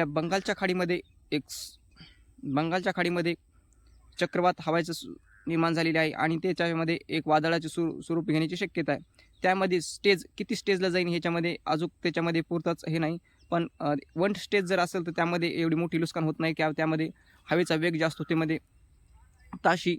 आपल्या बंगालच्या खाडीमध्ये एक स- बंगालच्या खाडीमध्ये चक्रवात हवायचं सु- निर्माण झालेले आहे आणि त्याच्यामध्ये एक वादळाचे स्वरू स्वरूप घेण्याची शक्यता आहे. त्यामध्ये स्टेज किती स्टेजला जाईल ह्याच्यामध्ये अजून त्याच्यामध्ये पुरताच हे नाही. पण वन स्टेज जर असेल तर त्यामध्ये एवढी मोठी नुकसान होत नाही. किंवा त्यामध्ये हवेचा वेग जास्त होते. मध्ये ताशी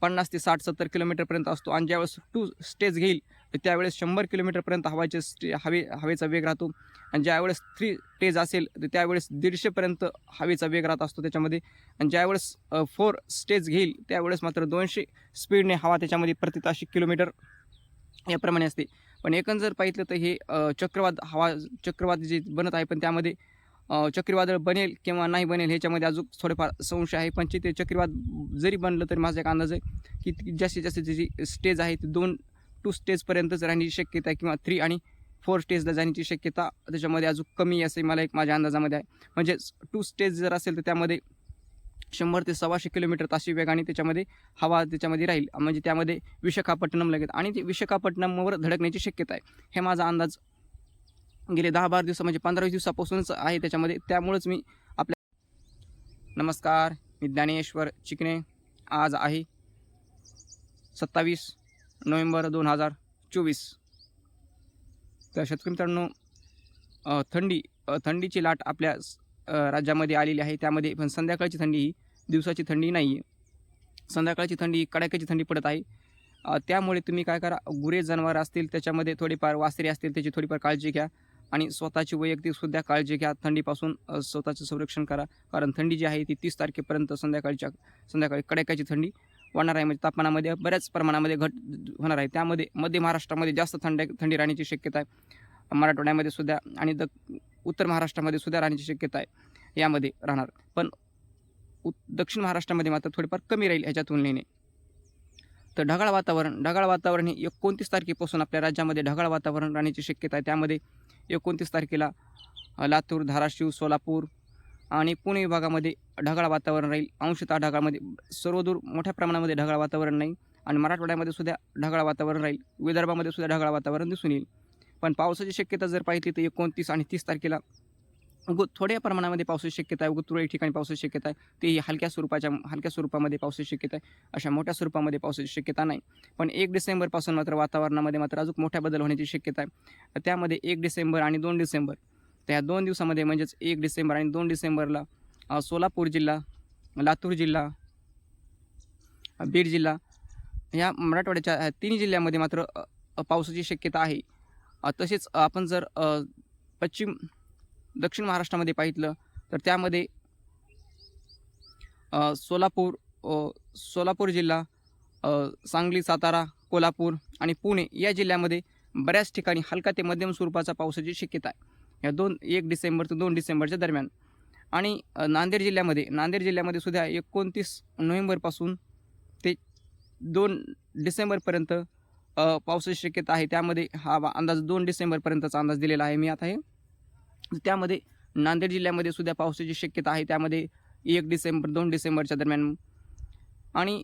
पन्नास ते साठ सत्तर किलोमीटरपर्यंत असतो. आणि ज्यावेळेस टू स्टेज घेईल तर त्यावेळेस शंभर किलोमीटरपर्यंत हवाचे स्टे हवे हवेचा वेग राहतो. आणि ज्यावेळेस थ्री स्टेज असेल तर त्यावेळेस दीडशेपर्यंत हवेचा वेग राहत असतो त्याच्यामध्ये. आणि ज्यावेळेस फोर स्टेज घेईल त्यावेळेस मात्र दोनशे स्पीडने हवा त्याच्यामध्ये प्रति ताशी किलोमीटर याप्रमाणे असते. पण एकंदर जर पाहिलं तर हे चक्रवाद हवा चक्रवाद जे बनत आहे पण त्यामध्ये चक्रीवादळ बनेल किंवा नाही बनेल ह्याच्यामध्ये अजून थोडेफार संशय आहे. पण ते चक्रीवाद जरी बनलं तरी माझा एक अंदाज आहे की जास्तीत जास्त जी स्टेज आहे ती दोन टू स्टेजपर्यंतच राहण्याची शक्यता आहे किंवा थ्री आणि फोर स्टेजला जाण्याची शक्यता त्याच्यामध्ये अजून कमी असे मला एक माझ्या अंदाजामध्ये आहे. म्हणजेच टू स्टेज जर असेल तर त्यामध्ये शंभर ते सव्वाशे किलोमीटर ताशी वेगाने त्याच्यामध्ये हवा त्याच्यामध्ये राहील. म्हणजे त्यामध्ये विशाखापट्टणम लगेच. आणि ते विशाखापट्टणमवर धडकण्याची शक्यता आहे. हे माझा अंदाज गेले दहा बारा दिवसा म्हणजे पंधरा दिवसापासूनच आहे त्याच्यामध्ये. त्यामुळंच मी आपल्या नमस्कार मी ज्ञानेश्वर चिकणे आज आहे सत्तावीस नोव्हेंबर दोन हजार चोवीस. तर शेतकरी मित्रांनो थंडी थंडीची लाट आपल्या राज्यामध्ये आलेली आहे. त्यामध्ये पण संध्याकाळची थंडी ही दिवसाची थंडी नाही. आहे संध्याकाळची थंडी ही कडाक्याची थंडी पडत आहे. त्यामुळे तुम्ही काय करा गुरे जनावर असतील त्याच्यामध्ये थोडीफार वासरे असतील त्याची थोडीफार काळजी घ्या. आणि स्वतःची वैयक्तिकसुद्धा काळजी घ्या. थंडीपासून स्वतःचं संरक्षण करा. कारण थंडी जी आहे ती तीस तारखेपर्यंत संध्याकाळच्या संध्याकाळी कडाक्याची थंडी वाढणार आहे. म्हणजे तापमानामध्ये बऱ्याच प्रमाणामध्ये घट होणार आहे. त्यामध्ये मध्य महाराष्ट्रामध्ये जास्त थंड थंडी राहण्याची शक्यता आहे. मराठवाड्यामध्ये सुद्धा आणि द उत्तर महाराष्ट्रामध्ये सुद्धा राहण्याची शक्यता आहे. यामध्ये राहणार. पण उत दक्षिण महाराष्ट्रामध्ये मात्र थोडीफार कमी राहील ह्याच्या तुलनेने. तर ढगाळ वातावरण ढगाळ वातावरण हे एकोणतीस तारखेपासून आपल्या राज्यामध्ये ढगाळ वातावरण राहण्याची शक्यता आहे. त्यामध्ये एकोणतीस तारखेला लातूर धाराशिव सोलापूर आणि पुणे विभागामध्ये ढगाळ वातावरण राहील. अंशतः ढगाळमध्ये सर्वदूर मोठ्या प्रमाणामध्ये ढगाळ वातावरण नाही आणि मराठवाड्यामध्ये सुद्धा ढगाळ वातावरण राहील. विदर्भामध्ये सुद्धा ढगाळ वातावरण दिसून येईल. पण पावसाची शक्यता जर पाहिली तर एकोणतीस आणि तीस तारखेला उगं थोड्या प्रमाणामध्ये पावसाची शक्यता आहे. उगं तुरळक ठिकाणी पावसाची शक्यता आहे. तेही हलक्या स्वरूपाच्या हलक्या स्वरूपामध्ये पावसाची शक्यता आहे. अशा मोठ्या स्वरूपामध्ये पावसाची शक्यता नाही. पण एक डिसेंबरपासून मात्र वातावरणामध्ये मात्र अजून मोठ्या बदल होण्याची शक्यता आहे. त्यामध्ये एक डिसेंबर आणि दोन डिसेंबर तर ह्या दोन दिवसामध्ये म्हणजेच एक डिसेंबर आणि दोन डिसेंबरला सोलापूर जिल्हा लातूर जिल्हा बीड जिल्हा या मराठवाड्याच्या तीन तिन्ही जिल्ह्यामध्ये मात्र पावसाची शक्यता आहे. तसेच आपण जर पश्चिम दक्षिण महाराष्ट्रामध्ये पाहितलं तर त्यामध्ये सोलापूर सोलापूर जिल्हा सांगली सातारा कोल्हापूर आणि पुणे या जिल्ह्यामध्ये बऱ्याच ठिकाणी हलका ते मध्यम स्वरूपाचा पावसाची शक्यता आहे. या दोन एक डिसेंबर ते दोन डिसेंबरच्या दरम्यान. आणि नांदेड जिल्ह्यामध्ये नांदेड जिल्ह्यामध्ये सुद्धा एकोणतीस नोव्हेंबरपासून ते दोन डिसेंबरपर्यंत पावसाची शक्यता आहे. त्यामध्ये हा वा- अंदाज दोन डिसेंबरपर्यंतचा अंदाज दिलेला आहे मी आता हे. त्यामध्ये नांदेड जिल्ह्यामध्ये सुद्धा पावसाची शक्यता आहे. त्यामध्ये एक डिसेंबर दोन डिसेंबरच्या दरम्यान. आणि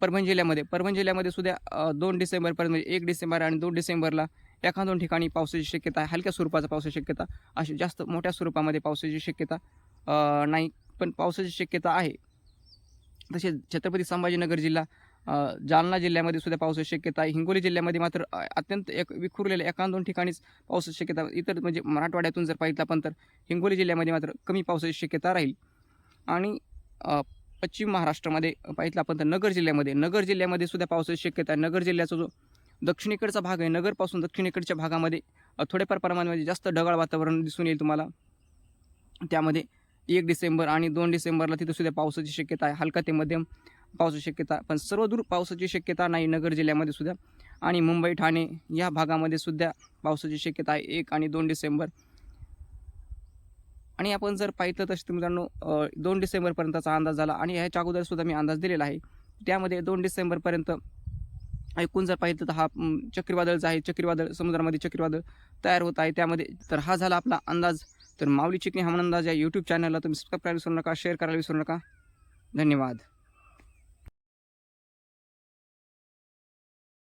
परभणी जिल्ह्यामध्ये परभणी जिल्ह्यामध्ये सुद्धा दोन डिसेंबरपर्यंत म्हणजे एक डिसेंबर आणि दोन डिसेंबरला एका दोन ठिकाणी पावसाची शक्यता आहे हलक्या स्वरूपाचा पावसाची शक्यता अशी जास्त मोठ्या स्वरूपामध्ये पावसाची शक्यता नाही. पण पावसाची शक्यता आहे. तसेच छत्रपती संभाजीनगर जिल्हा जालना जिल्ह्यामध्ये सुद्धा पावसाची शक्यता आहे. हिंगोली जिल्ह्यामध्ये मात्र अत्यंत एक विखुरलेल्या एका दोन ठिकाणीच पावसाची शक्यता इतर म्हणजे मराठवाड्यातून जर पाहिलं आपण तर हिंगोली जिल्ह्यामध्ये मात्र कमी पावसाची शक्यता राहील. आणि पश्चिम महाराष्ट्रामध्ये पाहिलं आपण तर नगर जिल्ह्यामध्ये नगर जिल्ह्यामध्ये सुद्धा पावसाची शक्यता आहे. नगर जिल्ह्याचा जो दक्षिणेकडचा भाग आहे. नगरपासून दक्षिणेकडच्या भागामध्ये थोड्याफार प्रमाणामध्ये जास्त ढगाळ वातावरण दिसून येईल तुम्हाला. त्यामध्ये एक डिसेंबर आणि दोन डिसेंबरला तिथं सुद्धा पावसाची शक्यता आहे. हलका ते मध्यम पावसाची शक्यता पण सर्वदूर पावसाची शक्यता नाही नगर जिल्ह्यामध्ये सुद्धा. आणि मुंबई ठाणे या भागामध्ये सुद्धा पावसाची शक्यता आहे. एक आणि दोन डिसेंबर. आणि आपण जर पाहिलं तर मित्रांनो दोन डिसेंबरपर्यंतचा अंदाज झाला. आणि ह्याच्या अगोदरसुद्धा मी अंदाज दिलेला आहे. त्यामध्ये दोन डिसेंबरपर्यंत ऐकून जर पाहिलं तर हा चक्रीवादळचा आहे चक्रीवादळ समुद्रामध्ये चक्रीवादळ तयार होत आहे. त्यामध्ये तर हा झाला आपला अंदाज. तर माऊली चिकणी हवामान अंदाज या यूट्यूब चॅनलला तुम्ही सबस्क्राईब करायला विसरू नका शेअर करायला विसरू नका. धन्यवाद.